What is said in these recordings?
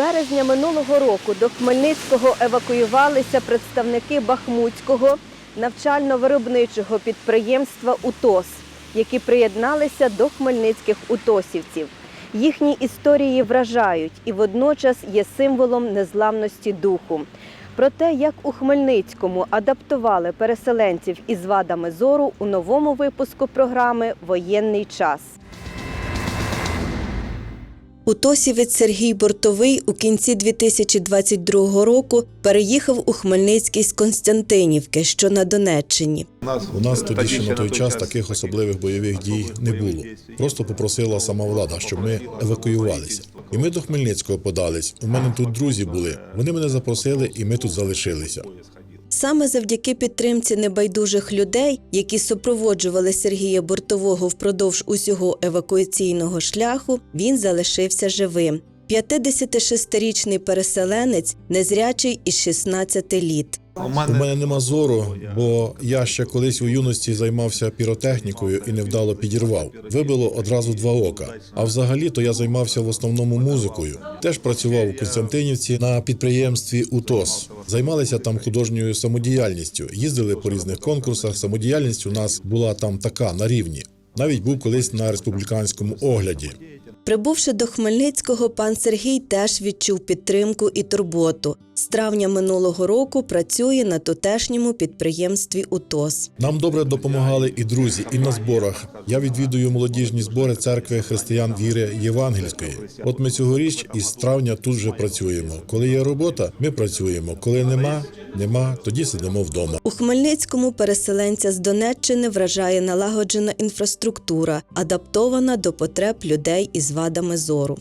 березня минулого року до Хмельницького евакуювалися представники Бахмутського навчально-виробничого підприємства УТОС, які приєдналися до хмельницьких утосівців. Їхні історії вражають і водночас є символом незламності духу. Про те, як у Хмельницькому адаптували переселенців із вадами зору у новому випуску програми Воєнний час. Утосівець Сергій Бортовий у кінці 2022 року переїхав у Хмельницький з Константинівки, що на Донеччині. У нас тоді ще на той час таких особливих бойових дій не було. Просто попросила сама влада, щоб ми евакуювалися. І ми до Хмельницького подались. У мене тут друзі були. Вони мене запросили, і ми тут залишилися. Саме завдяки підтримці небайдужих людей, які супроводжували Сергія Бортового впродовж усього евакуаційного шляху, він залишився живим. 56-річний переселенець, незрячий із 16 літ. У мене нема зору, бо я ще колись у юності займався піротехнікою і невдало підірвав. Вибило одразу два ока. А взагалі то я займався в основному музикою. Теж працював у Константинівці на підприємстві УТОС. Займалися там художньою самодіяльністю. Їздили по різних конкурсах. Самодіяльність у нас була там така на рівні. Навіть був колись на республіканському огляді. Прибувши до Хмельницького, пан Сергій теж відчув підтримку і турботу. З травня минулого року працює на тутешньому підприємстві УТОС. Нам добре допомагали і друзі, і на зборах. Я відвідую молодіжні збори церкви християн віри Євангельської. От ми цьогоріч із травня тут же працюємо. Коли є робота, ми працюємо. Коли нема, нема, тоді сидимо вдома. У Хмельницькому переселенця з Донеччини вражає налагоджена інфраструктура, адаптована до потреб людей із вадами зору.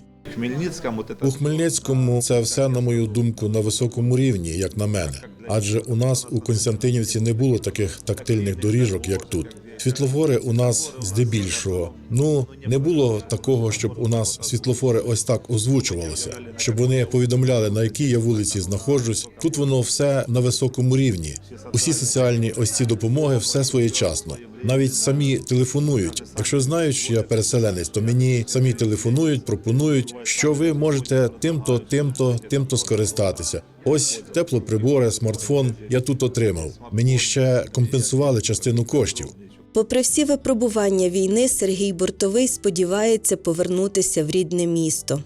У Хмельницькому це все, на мою думку, на високому рівні, як на мене. Адже у нас у Константинівці не було таких тактильних доріжок, як тут. Світлофори у нас здебільшого. Ну не було такого, щоб у нас світлофори ось так озвучувалося, щоб вони повідомляли на якій я вулиці знаходжусь. Тут воно все на високому рівні. Усі соціальні ось ці допомоги все своєчасно. Навіть самі телефонують. Якщо знають, що я переселенець, то мені самі телефонують, пропонують, що ви можете тим-то, тим-то, тим-то скористатися. Ось теплоприбори, смартфон я тут отримав. Мені ще компенсували частину коштів. Попри всі випробування війни, Сергій Бортовий сподівається повернутися в рідне місто.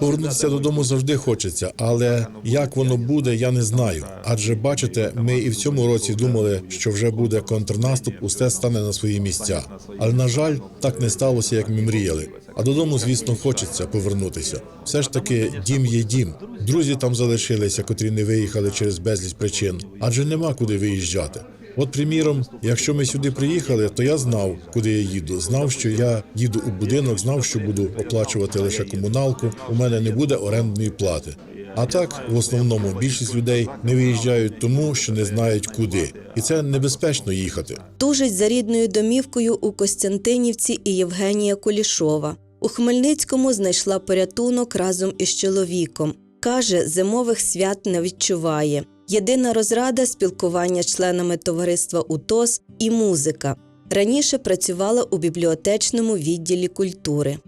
Повернутися додому завжди хочеться, але як воно буде, я не знаю. Адже бачите, ми і в цьому році думали, що вже буде контрнаступ, усе стане на свої місця. Але на жаль, так не сталося, як ми мріяли. А додому, звісно, хочеться повернутися. Все ж таки, дім є дім. Друзі там залишилися, котрі не виїхали через безліч причин, адже нема куди виїжджати. От, приміром, якщо ми сюди приїхали, то я знав, куди я їду. Знав, що я їду у будинок, знав, що буду оплачувати лише комуналку. У мене не буде орендної плати. А так, в основному, більшість людей не виїжджають тому, що не знають куди, і це небезпечно їхати. Тужить за рідною домівкою у Костянтинівці і Євгенія Кулішова. У Хмельницькому знайшла порятунок разом із чоловіком. Каже, зимових свят не відчуває. Єдина розрада спілкування з членами товариства УТОС і музика. Раніше працювала у бібліотечному відділі культури.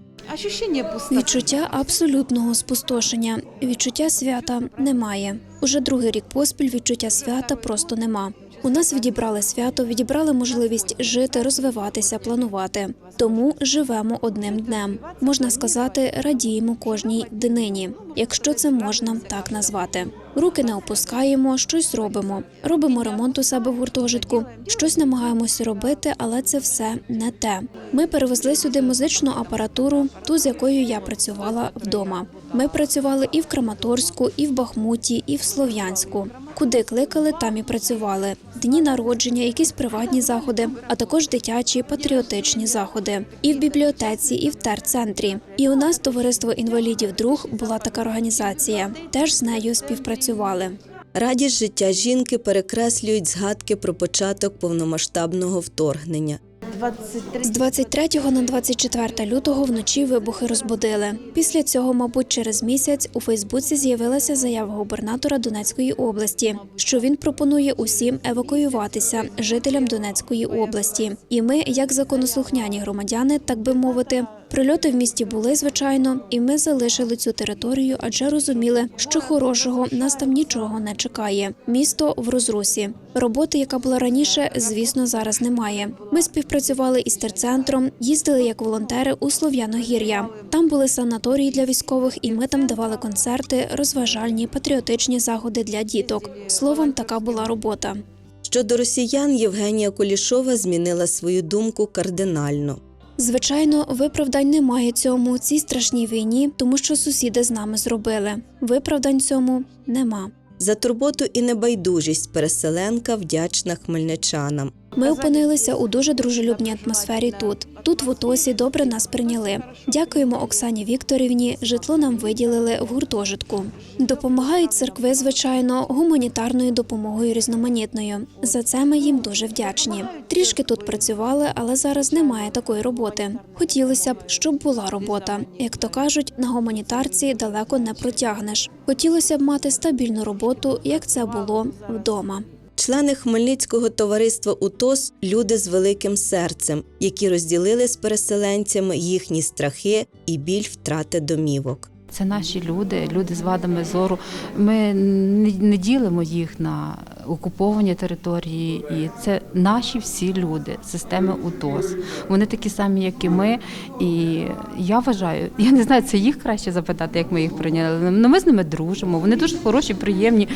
Відчуття абсолютного спустошення, відчуття свята немає. Уже другий рік поспіль відчуття свята просто нема. У нас відібрали свято, відібрали можливість жити, розвиватися, планувати. Тому живемо одним днем. Можна сказати, радіємо кожній днині, якщо це можна так назвати. Руки не опускаємо, щось робимо. Робимо ремонт у себе в гуртожитку, щось намагаємося робити, але це все не те. Ми перевезли сюди музичну апаратуру, ту з якою я працювала вдома. Ми працювали і в Краматорську, і в Бахмуті, і в Слов'янську. Куди кликали, там і працювали. Дні народження, якісь приватні заходи, а також дитячі патріотичні заходи. І в бібліотеці, і в терцентрі. І у нас товариство інвалідів друг була така організація. Теж з нею співпрацювали. Радість життя жінки перекреслюють згадки про початок повномасштабного вторгнення. 23 З 23 на 24 лютого вночі вибухи розбудили. Після цього, мабуть, через місяць у Фейсбуці з'явилася заява губернатора Донецької області, що він пропонує усім евакуюватися жителям Донецької області. І ми, як законослухняні громадяни, так би мовити, Прильоти в місті були, звичайно, і ми залишили цю територію, адже розуміли, що хорошого нас там нічого не чекає. Місто в розрусі. Роботи, яка була раніше, звісно, зараз немає. Ми співпрацювали із терцентром, їздили як волонтери у Слов'яногір'я. Там були санаторії для військових, і ми там давали концерти, розважальні, патріотичні заходи для діток. Словом, така була робота. Щодо росіян Євгенія Кулішова змінила свою думку кардинально. Звичайно, виправдань немає цьому цій страшній війні, тому що сусіди з нами зробили. Виправдань цьому нема. За турботу і небайдужість переселенка вдячна хмельничанам. Ми опинилися у дуже дружелюбній атмосфері тут. Тут в Утосі добре нас прийняли. Дякуємо Оксані Вікторівні. Житло нам виділили в гуртожитку. Допомагають церкви, звичайно, гуманітарною допомогою різноманітною. За це ми їм дуже вдячні. Трішки тут працювали, але зараз немає такої роботи. Хотілося б, щоб була робота. Як то кажуть, на гуманітарці далеко не протягнеш. Хотілося б мати стабільну роботу, як це було вдома. Члени Хмельницького товариства УТОС люди з великим серцем, які розділили з переселенцями їхні страхи і біль втрати домівок. Це наші люди, люди з вадами зору. Ми не, ділимо їх на окуповані території, і це наші всі люди, системи УТОС. Вони такі самі, як і ми. І я вважаю, я не знаю, це їх краще запитати, як ми їх прийняли. але ми з ними дружимо. Вони дуже хороші, приємні.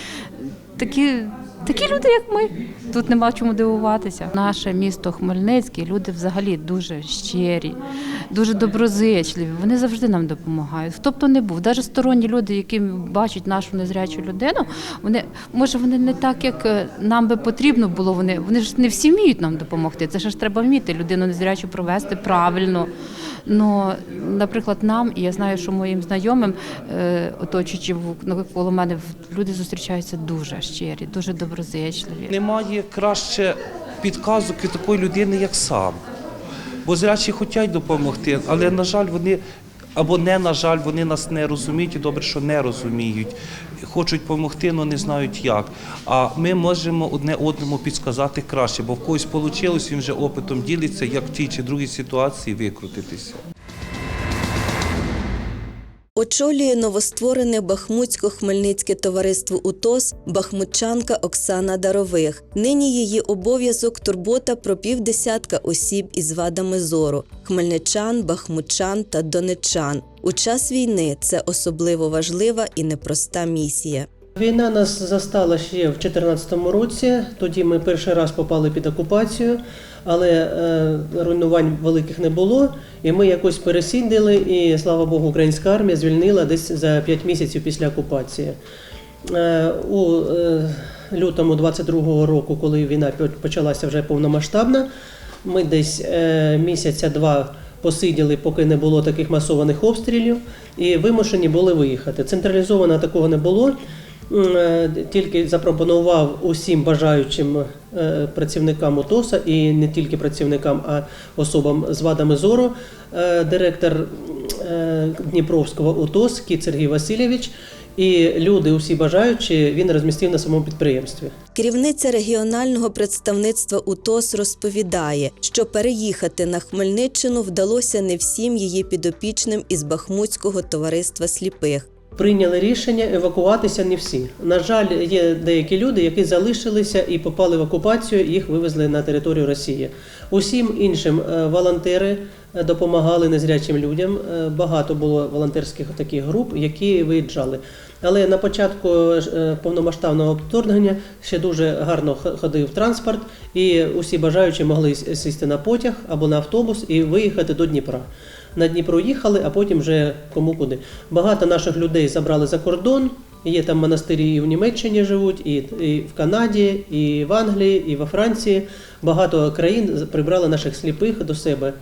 Такі, такі люди, як ми. Тут нема чому дивуватися. Наше місто Хмельницький, люди взагалі дуже щирі, дуже доброзичливі. Вони завжди нам допомагають. Хто б то не був, навіть сторонні люди, які бачать нашу незрячу людину, вони може вони не так, як е, нам би потрібно було. Вони вони ж не всі вміють нам допомогти. Це ж ж треба вміти людину незрячу провести правильно. Ну, наприклад, нам, і я знаю, що моїм знайомим, е, оточуючи навколо мене, люди зустрічаються дуже щирі, дуже доброзичливі. Немає краще підказок такої людини, як сам. Бо зрячі хочуть допомогти, але, на жаль, вони або не на жаль, вони нас не розуміють і добре, що не розуміють. Хочуть допомогти, але не знають як. А ми можемо одне одному підсказати краще, бо в когось вийшло, він вже опитом ділиться, як в тій чи другій ситуації викрутитися. Очолює новостворене Бахмутсько-Хмельницьке товариство УТОС бахмутчанка Оксана Дарових. Нині її обов'язок турбота про півдесятка осіб із вадами зору хмельничан, бахмутчан та донечан. У час війни це особливо важлива і непроста місія. Війна нас застала ще в 2014 році. Тоді ми перший раз попали під окупацію, але е, руйнувань великих не було. І ми якось пересідали, і слава Богу, українська армія звільнила десь за 5 місяців після окупації. Е, у е, лютому 22-го року, коли війна почалася вже повномасштабна, ми десь місяця-два посиділи, поки не було таких масованих обстрілів, і вимушені були виїхати. Централізовано такого не було. Е, Тільки запропонував усім бажаючим е, працівникам УТОСа і не тільки працівникам, а особам з вадами зору, е, директор Дніпровського УТОС Кіт Сергій Васильович. І люди, усі бажаючі, він розмістив на самому підприємстві. Керівниця регіонального представництва УТОС розповідає, що переїхати на Хмельниччину вдалося не всім її підопічним із Бахмутського товариства сліпих. Прийняли рішення евакуватися не всі. На жаль, є деякі люди, які залишилися і попали в окупацію, їх вивезли на територію Росії. Усім іншим е, волонтери е, допомагали незрячим людям. Е, Багато було волонтерських таких груп, які виїжджали. Але на початку повномасштабного вторгнення ще дуже гарно ходив транспорт, і усі бажаючі могли сісти на потяг або на автобус і виїхати до Дніпра. На Дніпро їхали, а потім вже кому куди. Багато наших людей забрали за кордон. Є там монастирі і в Німеччині живуть, і, і в Канаді, і в Англії, і во Франції. Багато країн прибрали наших сліпих до себе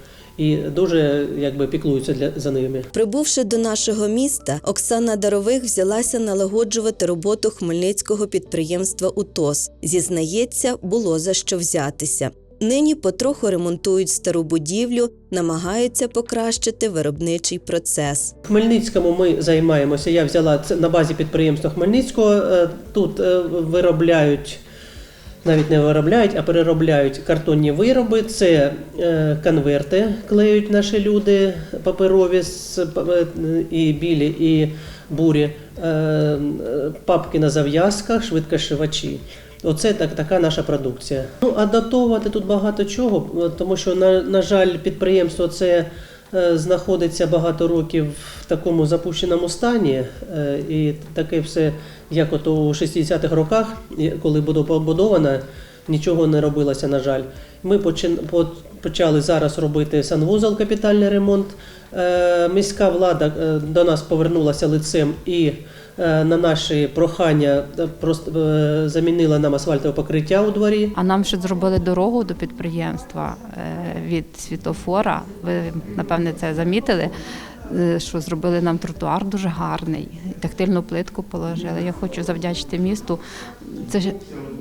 і дуже якби піклуються для за ними. Прибувши до нашого міста, Оксана Дарових взялася налагоджувати роботу хмельницького підприємства УТОС. Зізнається, було за що взятися. Нині потроху ремонтують стару будівлю, намагаються покращити виробничий процес. В Хмельницькому ми займаємося. Я взяла це на базі підприємства Хмельницького. Е, Тут е, виробляють навіть не виробляють, а переробляють картонні вироби. Це е, конверти клеють наші люди, паперові і білі, і бурі, папки на зав'язках, швидкошивачі. Оце так, така наша продукція. Ну, адаптовувати тут багато чого, тому що, на, на жаль, підприємство це е, знаходиться багато років в такому запущеному стані, е, і таке все, як от у 60-х роках, коли було побудовано, нічого не робилося, на жаль. Ми почали зараз робити санвузол, капітальний ремонт. Е, Міська влада е, до нас повернулася лицем і е, на наші прохання просто замінила нам асфальтове покриття у дворі. А нам ще зробили дорогу до підприємства від світофора. Ви напевне це замітили. Е, Що зробили нам тротуар дуже гарний, тактильну плитку положили. Я хочу завдячити місту. Це ж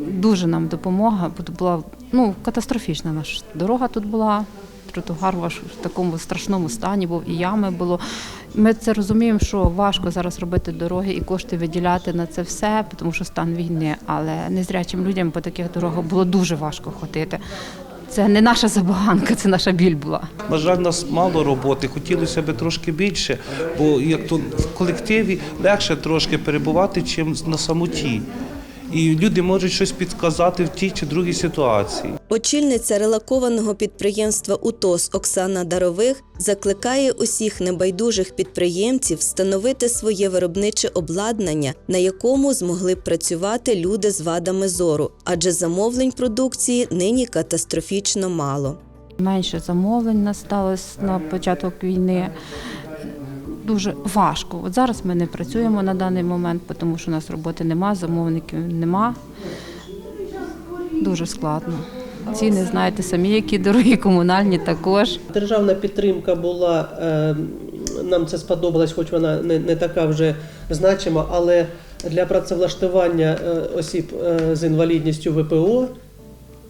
дуже нам допомога, бо була ну катастрофічна наша дорога. Тут була тротуар ваш в такому страшному стані був і ями було. Ми це розуміємо, що важко зараз робити дороги і кошти виділяти на це все, тому що стан війни. Але незрячим людям по таких дорогах було дуже важко ходити. Це не наша забаганка, це наша біль була. На жаль, нас мало роботи, хотілося б трошки більше, бо як то в колективі легше трошки перебувати, чим на самоті. І люди можуть щось підказати в тій чи другій ситуації. Очільниця релакованого підприємства УТОС Оксана Дарових закликає усіх небайдужих підприємців встановити своє виробниче обладнання, на якому змогли б працювати люди з вадами зору, адже замовлень продукції нині катастрофічно мало. Менше замовлень насталось на початок війни. Дуже важко. От зараз ми не працюємо на даний момент, тому що у нас роботи нема, замовників нема. Дуже складно. Ціни, знаєте, самі, які дорогі, комунальні також. Державна підтримка була, е, нам це сподобалось, хоч вона не, не така вже значима, але для працевлаштування е, осіб е, з інвалідністю ВПО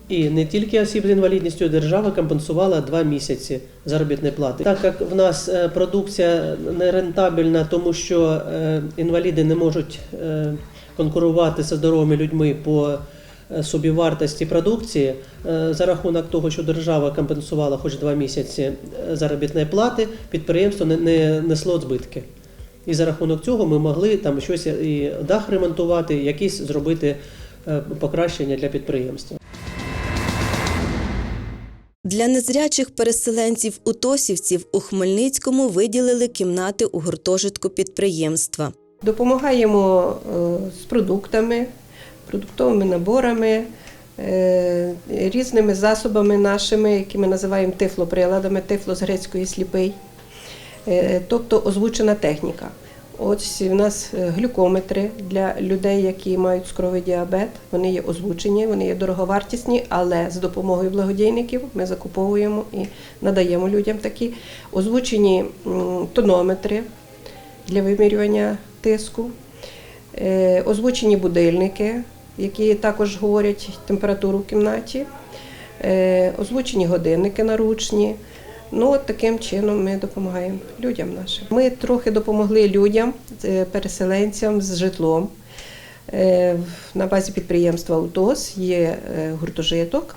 і не тільки осіб з інвалідністю держава компенсувала два місяці заробітної плати. Так як в нас е, продукція не рентабельна, тому що е, інваліди не можуть е, конкурувати зі здоровими людьми по собівартості продукції, за рахунок того, що держава компенсувала хоч два місяці заробітної плати, підприємство не, не несло збитки. І за рахунок цього ми могли там щось і дах ремонтувати, якісь зробити покращення для підприємства. Для незрячих переселенців утосівців у Хмельницькому виділили кімнати у гуртожитку підприємства. Допомагаємо е, з продуктами, продуктовими наборами, е, різними засобами нашими, які ми називаємо тифлоприладами, тифло з грецької сліпий, Е, тобто озвучена техніка. Ось у нас е, глюкометри для людей, які мають цукровий діабет. Вони є озвучені, вони є дороговартісні, але з допомогою благодійників ми закуповуємо і надаємо людям такі озвучені тонометри для вимірювання тиску, е, озвучені будильники, які також говорять температуру в кімнаті, е, озвучені годинники наручні. Ну, от таким чином ми допомагаємо людям нашим. Ми трохи допомогли людям, е, переселенцям з житлом. Е, На базі підприємства УТОС є е, гуртожиток.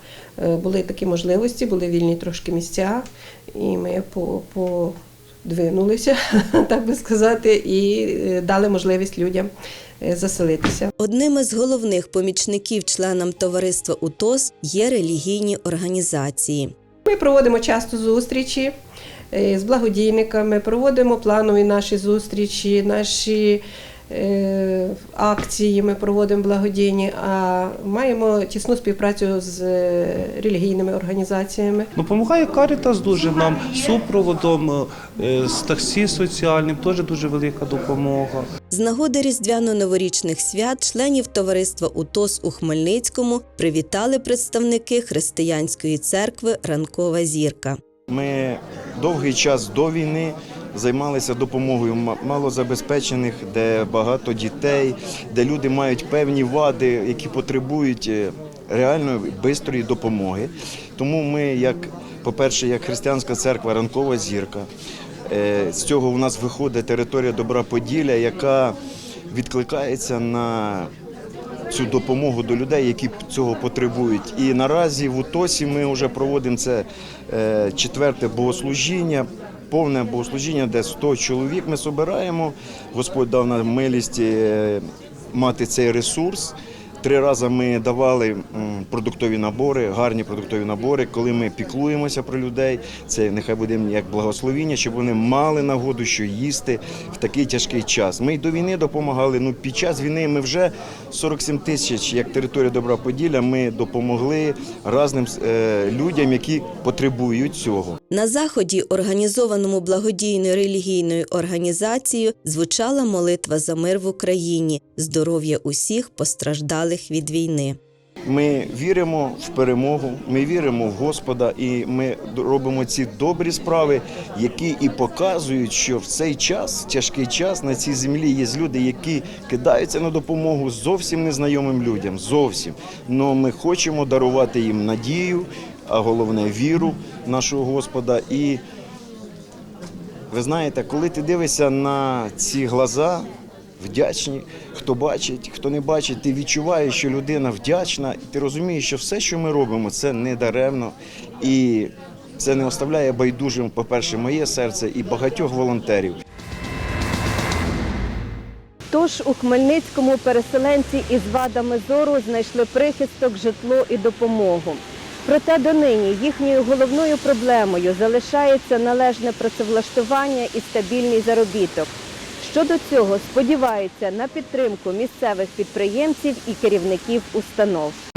Були такі можливості, були вільні трошки місця, і ми по, подвинулися, так би сказати, і дали можливість людям заселитися. Одним із головних помічників членам товариства УТОС є релігійні організації. Ми проводимо часто зустрічі е, з благодійниками, проводимо планові наші зустрічі, наші акції ми проводимо благодійні, а маємо тісну співпрацю з е, релігійними організаціями. Допомагає Карітас дуже нам супроводом, е, з таксі соціальним, теж дуже велика допомога. З нагоди різдвяно-новорічних свят членів товариства УТОС у Хмельницькому привітали представники християнської церкви Ранкова зірка. Ми довгий час до війни займалися допомогою ма- малозабезпечених, де багато дітей, де люди мають певні вади, які потребують е, реальної бистрої допомоги. Тому ми, як, по-перше, як християнська церква Ранкова зірка, е, з цього у нас виходить територія Добра Поділля, яка відкликається на цю допомогу до людей, які цього потребують. І наразі в УТОСі ми вже проводимо це е, четверте богослужіння. Повне богослужіння, де 100 чоловік ми збираємо. Господь дав нам милість е, мати цей ресурс. Три рази ми давали продуктові набори, гарні продуктові набори, коли ми піклуємося про людей. Це нехай буде як благословіння, щоб вони мали нагоду, що їсти в такий тяжкий час. Ми й до війни допомагали. Ну під час війни ми вже 47 тисяч, як територія Добра Поділля, ми допомогли разним е, людям, які потребують цього. На заході, організованому благодійною релігійною організацією, звучала молитва за мир в Україні, здоров'я усіх постраждалих від війни. Ми віримо в перемогу, ми віримо в Господа, і ми робимо ці добрі справи, які і показують, що в цей час, тяжкий час, на цій землі є люди, які кидаються на допомогу зовсім незнайомим людям. Зовсім. Но ми хочемо дарувати їм надію, а головне віру нашого Господа. І ви знаєте, коли ти дивишся на ці глаза, вдячні, хто бачить, хто не бачить, ти відчуваєш, що людина вдячна, і ти розумієш, що все, що ми робимо, це не даремно. І це не оставляє байдужим, по-перше, моє серце і багатьох волонтерів. Тож у Хмельницькому переселенці із вадами зору знайшли прихисток, житло і допомогу. Проте донині їхньою головною проблемою залишається належне працевлаштування і стабільний заробіток. Щодо цього сподіваються на підтримку місцевих підприємців і керівників установ.